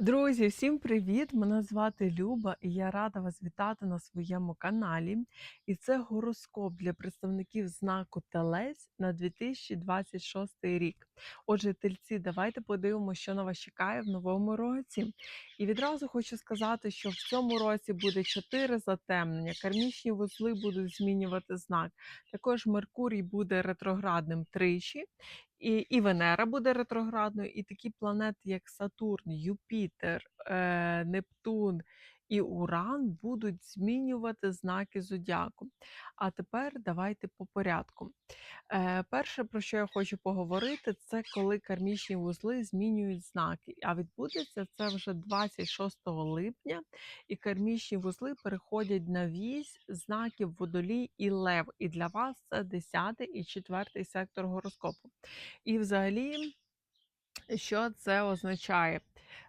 Друзі, всім привіт! Мене звати Люба, і я рада вас вітати на своєму каналі. І це гороскоп для представників знаку Телець на 2026 рік. Отже, тельці, давайте подивимося, що на вас чекає в новому році. І відразу хочу сказати, що в цьому році буде 4 затемнення. Кармічні вузли будуть змінювати знак. Також Меркурій буде ретроградним тричі. І і Венера буде ретроградною, і такі планети, як Сатурн, Юпітер, е, Нептун і Уран будуть змінювати знаки зодіаку. А тепер давайте по порядку. Е, Перше, про що я хочу поговорити, це коли кармічні вузли змінюють знаки. А відбудеться це вже 26 липня, і кармічні вузли переходять на вісь знаків водолій і лев. І для вас це 10 і 4 сектор гороскопу. І взагалі, що це означає?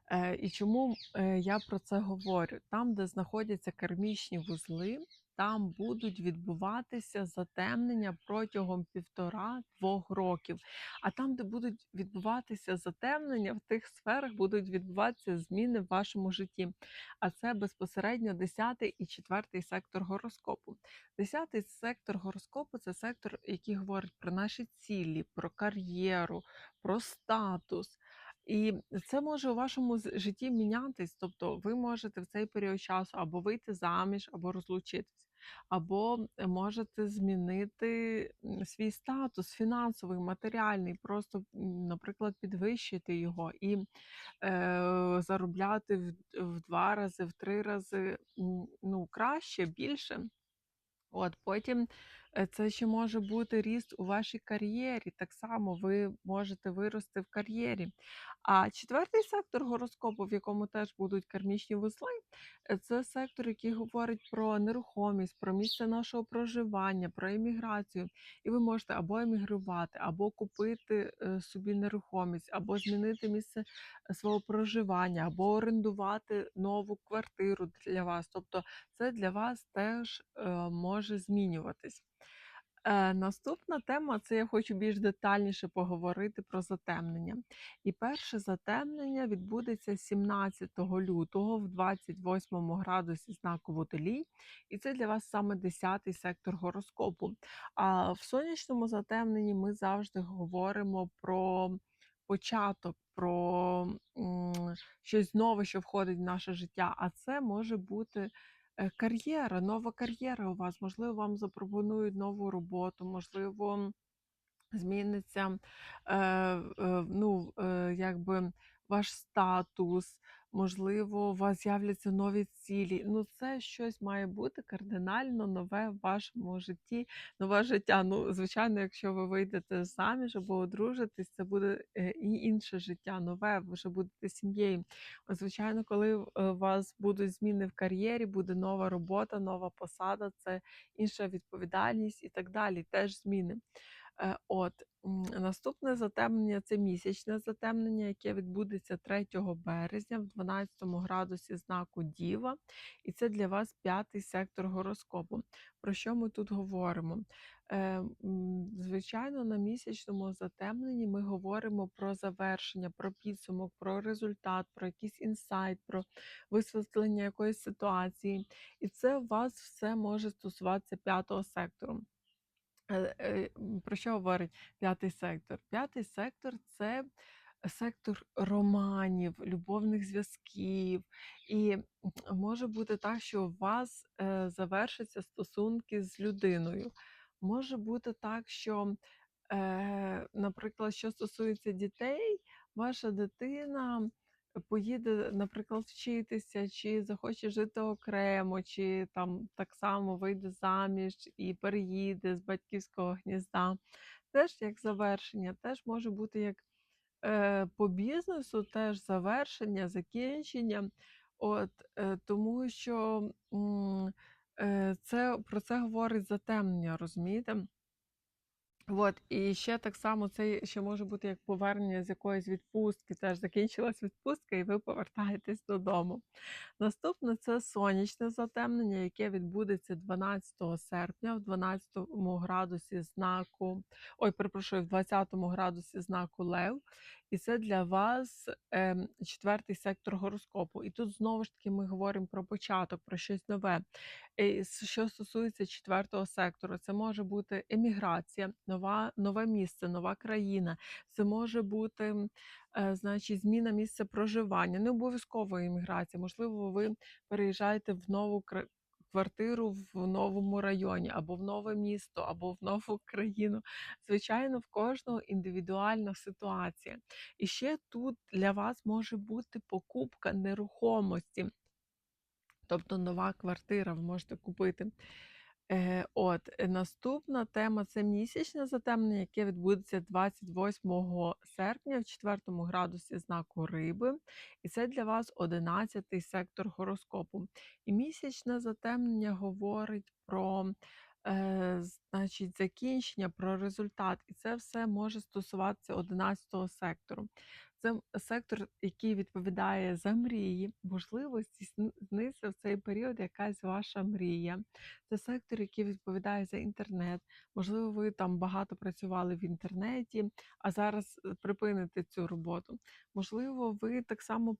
Е, І чому е, я про це говорю? Там, де знаходяться кармічні вузли, там будуть відбуватися затемнення протягом півтора-двох років. А там, де будуть відбуватися затемнення, в тих сферах будуть відбуватися зміни в вашому житті. А це безпосередньо 10 і 4 сектор гороскопу. 10 сектор гороскопу це сектор, який говорить про наші цілі, про кар'єру, про статус. І це може у вашому житті мінятись. Тобто ви можете в цей період часу або вийти заміж, або розлучитись, або можете змінити свій статус фінансовий, матеріальний, просто, наприклад, підвищити його і е, заробляти в, в два рази, в три рази ну, краще, більше. От потім це ще може бути ріст у вашій кар'єрі. Так само ви можете вирости в кар'єрі. А четвертий сектор гороскопу, в якому теж будуть кармічні вузли, е, це сектор, який говорить про нерухомість, про місце нашого проживання, про еміграцію. І ви можете або емігрувати, або купити е, собі нерухомість, або змінити місце е, свого проживання, або орендувати нову квартиру для вас. Тобто це для вас теж може змінюватись. Е, наступна тема це я хочу більш детальніше поговорити про затемнення. І перше затемнення відбудеться 17 лютого в 28 градусі знаку Водолій, і це для вас саме 10 сектор гороскопу. А в сонячному затемненні ми завжди говоримо про початок, про щось нове, що входить в наше життя. А це може бути кар'єра, нова кар'єра у вас. Можливо, вам запропонують нову роботу, можливо, зміниться е, е, ну, е, якби ваш статус, можливо, у вас з'являться нові цілі. Ну, це щось має бути кардинально нове в вашому житті, нове життя. Ну, звичайно, якщо ви вийдете заміж або одружитесь, це буде е, і інше життя, нове, ви вже будете сім'єю. Звичайно, коли е, у вас будуть зміни в кар'єрі, буде нова робота, нова посада, це інша відповідальність і так далі. Теж зміни. Е, От наступне затемнення це місячне затемнення, яке відбудеться 3 березня в 12 градусі знаку Діва, і це для вас п'ятий сектор гороскопу. Про що ми тут говоримо? Е, Звичайно, на місячному затемненні ми говоримо про завершення, про підсумок, про результат, про якийсь інсайт, про висвітлення якоїсь ситуації. І це у вас все може стосуватися п'ятого сектору. Е, е, Про що говорить п'ятий сектор? П'ятий сектор це сектор романів, любовних зв'язків. І може бути так, що у вас е, завершаться стосунки з людиною. Може бути так, що, наприклад, що стосується дітей, ваша дитина поїде, наприклад, вчитися, чи захоче жити окремо, чи там так само вийде заміж і переїде з батьківського гнізда. Теж як завершення, теж може бути як е, по бізнесу, теж завершення, закінчення. От, е, Тому що м, е, це про це говорить затемнення, розумієте? Вот, і ще так само це ще може бути як повернення з якоїсь відпустки. Теж закінчилась відпустка, і ви повертаєтесь додому. Наступне це сонячне затемнення, яке відбудеться 12 серпня в 12 градусі знаку. Ой, перепрошую, в 20 градусі знаку Лев. І це для вас ем, четвертий сектор гороскопу. І тут знову ж таки ми говоримо про початок, про щось нове. І що стосується четвертого сектору, це може бути еміграція, нова, нове місце, нова країна. Це може бути е, значить, зміна місця проживання, не обов'язково імміграція. Можливо, ви переїжджаєте в нову квартиру в новому районі, або в нове місто, або в нову країну. Звичайно, в кожного індивідуальна ситуація. І ще тут для вас може бути покупка нерухомості. Тобто нова квартира ви можете купити. Е, от, е, наступна тема це місячне затемнення, яке відбудеться 28 серпня в 4 градусі знаку риби. І це для вас 11 сектор гороскопу. І місячне затемнення говорить про е, значить, закінчення, про результат. І це все може стосуватися 11 сектору. Це сектор, який відповідає за мрії, можливо, здійсниться в цей період якась ваша мрія. Це сектор, який відповідає за інтернет. Можливо, ви там багато працювали в інтернеті, а зараз е, припините цю роботу. Можливо, ви так само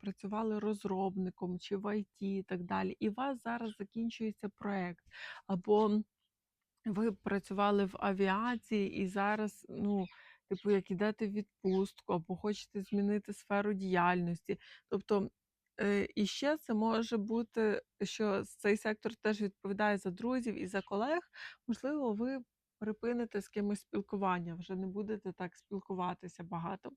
працювали розробником чи в ІТ і так далі. І у вас зараз закінчується проект. Або ви працювали в авіації і зараз, ну, типу, як ідете в відпустку або хочете змінити сферу діяльності. Тобто, е, і ще це може бути, що цей сектор теж відповідає за друзів і за колег. Можливо, ви припините з кимось спілкування, вже не будете так спілкуватися багато.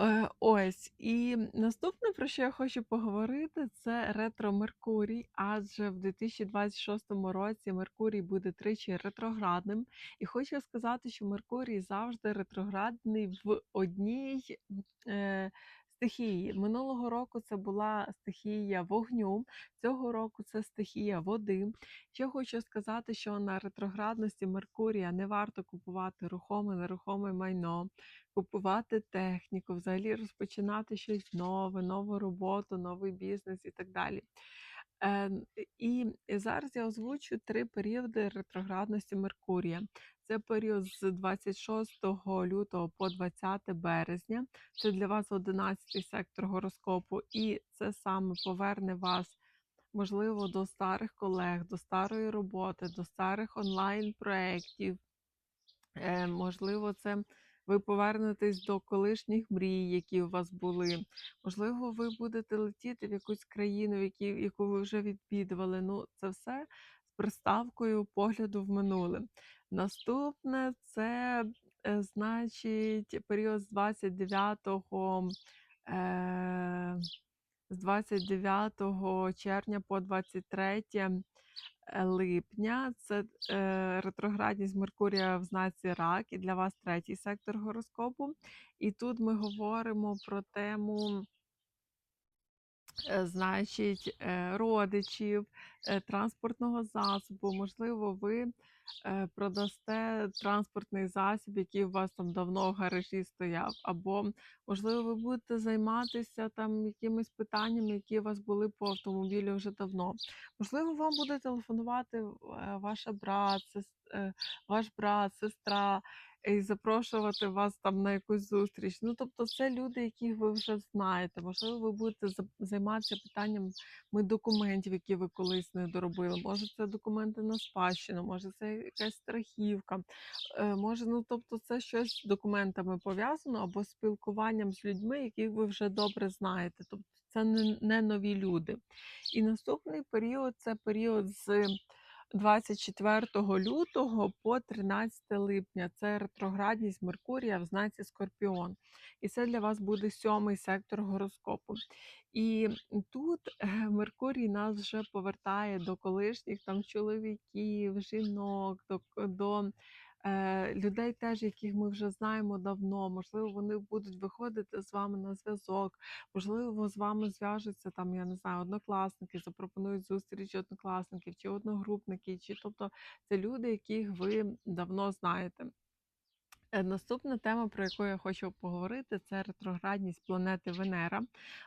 Е, ось, і наступне, про що я хочу поговорити, це ретро Меркурій, адже в 2026 році Меркурій буде тричі ретроградним. І хочу сказати, що Меркурій завжди ретроградний в одній е, стихії. Минулого року це була стихія вогню, цього року це стихія води. Ще хочу сказати, що на ретроградності Меркурія не варто купувати рухоме, нерухоме майно купувати техніку, взагалі розпочинати щось нове, нову роботу, новий бізнес і так далі. Е, І зараз я озвучу три періоди ретроградності Меркурія. Це період з 26 лютого по 20 березня. Це для вас 11 сектор гороскопу, і це саме поверне вас. Можливо, до старих колег, до старої роботи, до старих онлайн-проєктів. Е, Можливо, це ви повернетесь до колишніх мрій, які у вас були. Можливо, ви будете летіти в якусь країну, які, яку ви вже відвідували. Ну, це все з приставкою погляду в минуле. Наступне це, е, значить, період з 29 е, з 29 червня по 23 е, липня. Це е, ретроградність Меркурія в знаці Рак, і для вас третій сектор гороскопу. І тут ми говоримо про тему. е, Значить, е, родичів, транспортного засобу. Можливо, ви продасте транспортний засіб, який у вас там давно в гаражі стояв, або, можливо, ви будете займатися там якимись питаннями, які у вас були по автомобілю вже давно. Можливо, вам буде телефонувати е, ваша брат, е, ваш брат, сестра. І запрошувати вас там на якусь зустріч. Ну, тобто, це люди, яких ви вже знаєте. Можливо, ви будете за- займатися питаннями документів, які ви колись не доробили. Може, це документи на спадщину, може, це якась страхівка. Е, Може, ну тобто, це щось з документами пов'язано або спілкуванням з людьми, яких ви вже добре знаєте. Тобто, це не нові люди. І наступний період це період з 24 лютого по 13 липня. Це ретроградність Меркурія в знаці Скорпіон. І це для вас буде сьомий сектор гороскопу. І тут е, Меркурій нас вже повертає до колишніх там чоловіків, жінок, до, до людей теж, яких ми вже знаємо давно. Можливо, вони будуть виходити з вами на зв'язок, можливо, з вами зв'яжуться там, я не знаю, однокласники, запропонують зустріч однокласників чи одногрупники, чи тобто це люди, яких ви давно знаєте. Е, Наступна тема, про яку я хочу поговорити, це ретроградність планети Венера.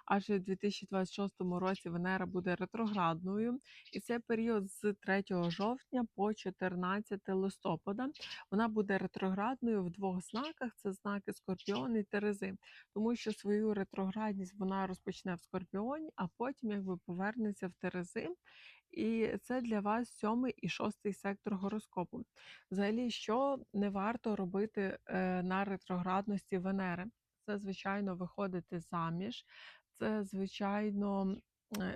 Адже у 2026 році Венера буде ретроградною, і це період з 3 жовтня по 14 листопада. Вона буде ретроградною в двох знаках: це знаки Скорпіон і Терези, тому що свою ретроградність вона розпочне в Скорпіоні, а потім якби повернеться в Терези. І це для вас сьомий і шостий сектор гороскопу. Взагалі, що не варто робити е, на ретроградності Венери? Це, звичайно, виходити заміж. Це, звичайно,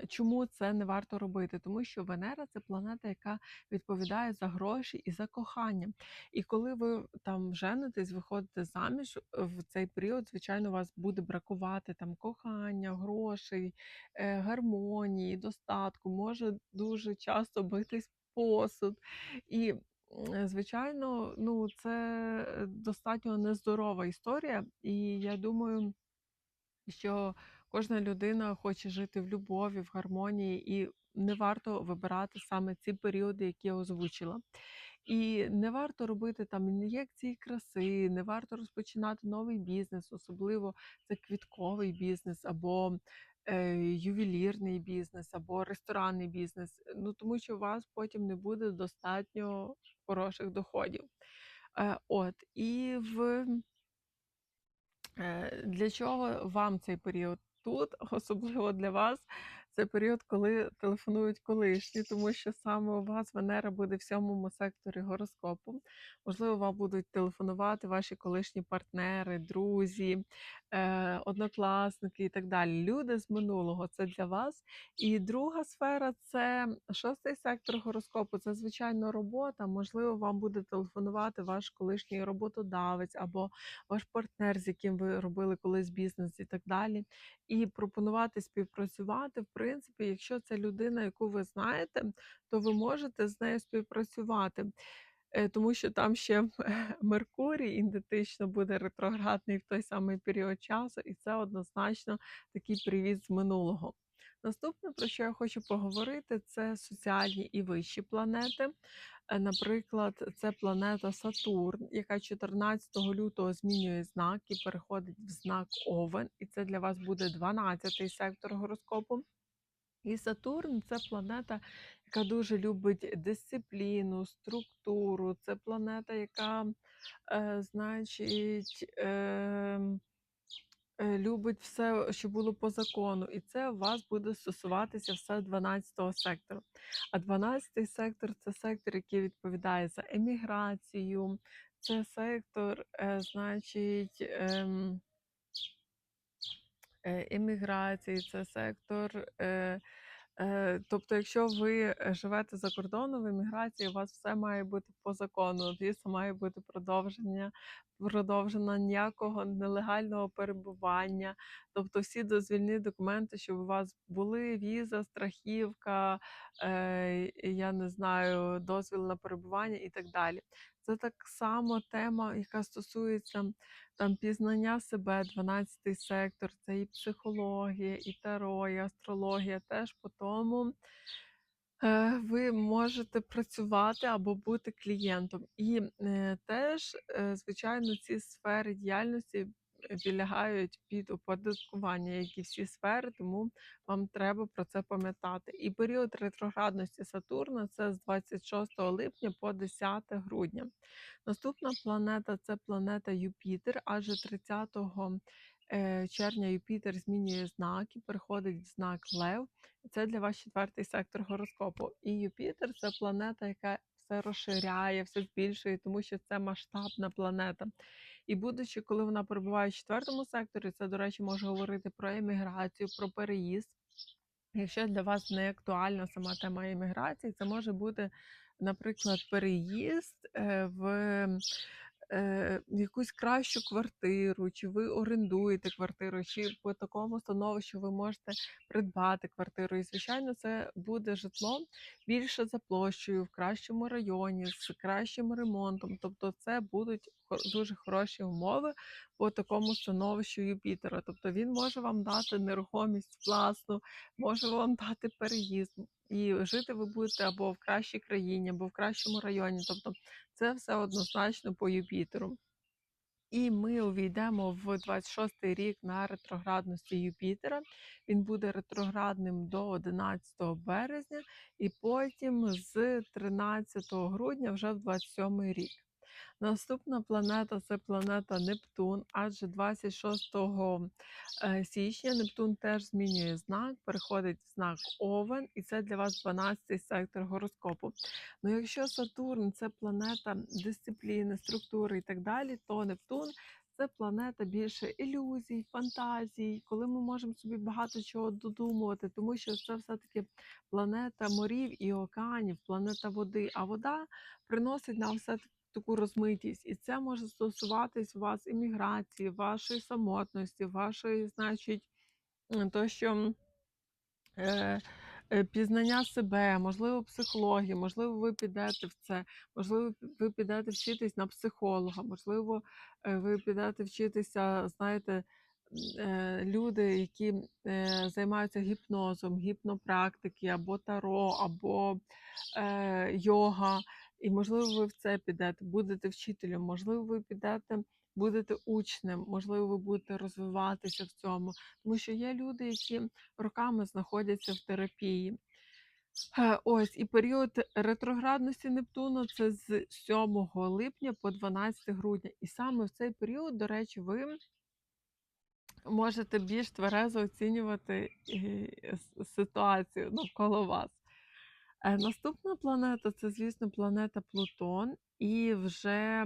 чому це не варто робити? Тому що Венера це планета, яка відповідає за гроші і за кохання. І коли ви там женитесь, виходите заміж в цей період, звичайно, у вас буде бракувати там кохання, грошей, е, гармонії, достатку. Може дуже часто битись посуд. І звичайно, ну, це е, достатньо нездорова історія, і я думаю, що кожна людина хоче жити в любові, в гармонії, і не варто вибирати саме ці періоди, які я озвучила. І не варто робити там ін'єкції краси, не варто розпочинати новий бізнес, особливо це квітковий бізнес або е, ювелірний бізнес, або ресторанний бізнес. Ну тому що у вас потім не буде достатньо хороших доходів. Е, от і в Е, Для чого вам цей період тут, особливо для вас, це період, коли телефонують колишні, тому що саме у вас Венера буде в сьомому секторі гороскопу. Можливо, вам будуть телефонувати ваші колишні партнери, друзі, е, однокласники і так далі. Люди з минулого це для вас. І друга сфера це шостий сектор гороскопу. Це звичайно робота. Можливо, вам буде телефонувати ваш колишній роботодавець або ваш партнер, з яким ви робили колись бізнес і так далі. І пропонувати співпрацювати. В принципі, якщо це людина, яку ви знаєте, то ви можете з нею співпрацювати. Е, Тому що там ще Меркурій ідентично буде ретроградний в той самий період часу, і це однозначно такий привіт з минулого. Наступне, про що я хочу поговорити, це соціальні і вищі планети. Е, Наприклад, це планета Сатурн, яка 14 лютого змінює знак і переходить в знак Овен, і це для вас буде 12-й сектор гороскопу. І Сатурн це планета, яка дуже любить дисципліну, структуру. Це планета, яка, е, значить, е, е, любить все, що було по закону. І це у вас буде стосуватися все 12-го сектору. А 12-й сектор це сектор, який відповідає за еміграцію, це сектор, е, значить. Е, е, еміграції, це сектор. Е, е, тобто, якщо ви е, живете за кордоном в еміграції, у вас все має бути по закону. Віза має бути продовження, продовжена ніякого нелегального перебування. Тобто, всі дозвільні документи, щоб у вас були віза, страхівка, е, я не знаю, дозвіл на перебування і так далі. Це так само тема, яка стосується там пізнання себе, 12 сектор, це і психологія, і таро, і астрологія. Теж по тому е, ви можете працювати або бути клієнтом. І е, теж, е, звичайно, ці сфери діяльності підлягають під оподаткування, як і всі сфери, тому вам треба про це пам'ятати. І період ретроградності Сатурна це з 26 липня по 10 грудня. Наступна планета це планета Юпітер, адже 30 е, червня Юпітер змінює знак і переходить в знак Лев. Це для вас четвертий сектор гороскопу. І Юпітер це планета, яка все розширяє, все збільшує, тому що це масштабна планета. І будучи, коли вона перебуває в четвертому секторі, це, до речі, може говорити про еміграцію, про переїзд. Якщо для вас не актуальна сама тема еміграції, це може бути, наприклад, переїзд е, в е, якусь кращу квартиру, чи ви орендуєте квартиру, чи по такому становищу ви можете придбати квартиру. І, звичайно, це буде житло більше за площею, в кращому районі, з кращим ремонтом. Тобто, це будуть дуже хороші умови по такому становищу Юпітера. Тобто він може вам дати нерухомість власну, може вам дати переїзд. І жити ви будете або в кращій країні, або в кращому районі. Тобто це все однозначно по Юпітеру. І ми увійдемо в 26-й рік на ретроградності Юпітера. Він буде ретроградним до 11 березня, і потім з 13 грудня вже в 27 рік. Наступна планета це планета Нептун, адже 26 е, січня Нептун теж змінює знак, переходить в знак Овен, і це для вас 12-й сектор гороскопу. Ну, якщо Сатурн це планета дисципліни, структури і так далі, то Нептун це планета більше ілюзій, фантазій, коли ми можемо собі багато чого додумувати, тому що це все-таки планета морів і океанів, планета води. А вода приносить нам все таку розмитість, і це може стосуватись вас імміграції, вашої самотності, вашої, значить, то, що. Е, е, пізнання себе, можливо, психології, можливо, ви підете в це, можливо, ви підете вчитись на психолога, можливо, е, ви підете вчитися, знаєте, е, люди, які займаються гіпнозом, гіпнопрактики, або таро, або йога. І, можливо, ви в це підете, будете вчителем, можливо, ви підете, будете учнем, можливо, ви будете розвиватися в цьому. Тому що є люди, які роками знаходяться в терапії. Е, Ось і період ретроградності Нептуну це з 7 липня по 12 грудня. І саме в цей період, до речі, ви можете більш тверезо оцінювати е, ситуацію навколо вас. Е, Наступна планета це, звісно, планета Плутон, і вже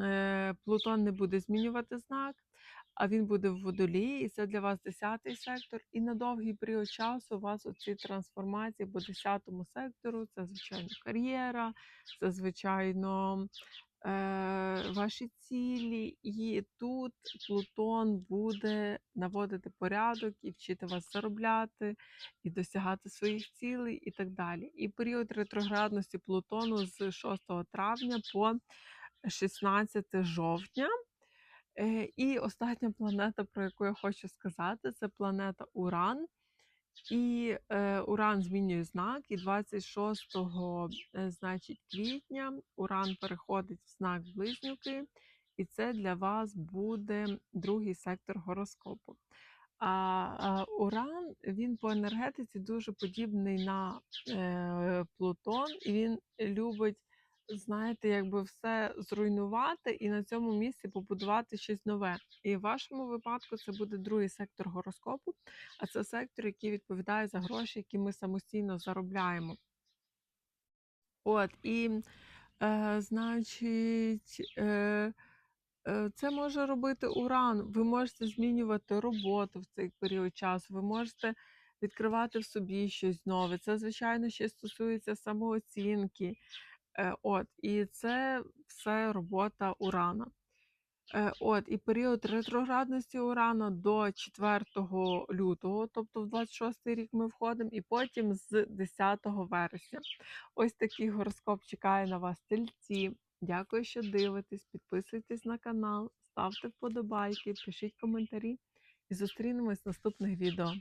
е, Плутон не буде змінювати знак, а він буде в водолії, і це для вас 10-й сектор. І на довгий період часу у вас оці трансформації по 10-му сектору це, звичайно, кар'єра, це, звичайно, ваші цілі. І тут Плутон буде наводити порядок і вчити вас заробляти і досягати своїх цілей, і так далі. І період ретроградності Плутону з 6 травня по 16 жовтня. І остання планета, про яку я хочу сказати, це планета Уран. І е, Уран змінює знак, і 26 е, значить, квітня Уран переходить в знак Близнюки, і це для вас буде другий сектор гороскопу. А, а Уран він по енергетиці дуже подібний на е, Плутон, і він любить, знаєте, якби все зруйнувати і на цьому місці побудувати щось нове. І в вашому випадку це буде другий сектор гороскопу, а це сектор, який відповідає за гроші, які ми самостійно заробляємо. От, і, е, значить, е, е, це може робити уран. Ви можете змінювати роботу в цей період часу, ви можете відкривати в собі щось нове. Це, звичайно, ще стосується самооцінки. Е, От, і це все робота урана. Е, От, і період ретроградності Урана до 4 лютого, тобто в 26 рік ми входимо, і потім з 10 вересня. Ось такий гороскоп чекає на вас тельці. Дякую, що дивитесь. Підписуйтесь на канал, ставте вподобайки, пишіть коментарі і зустрінемось в наступних відео.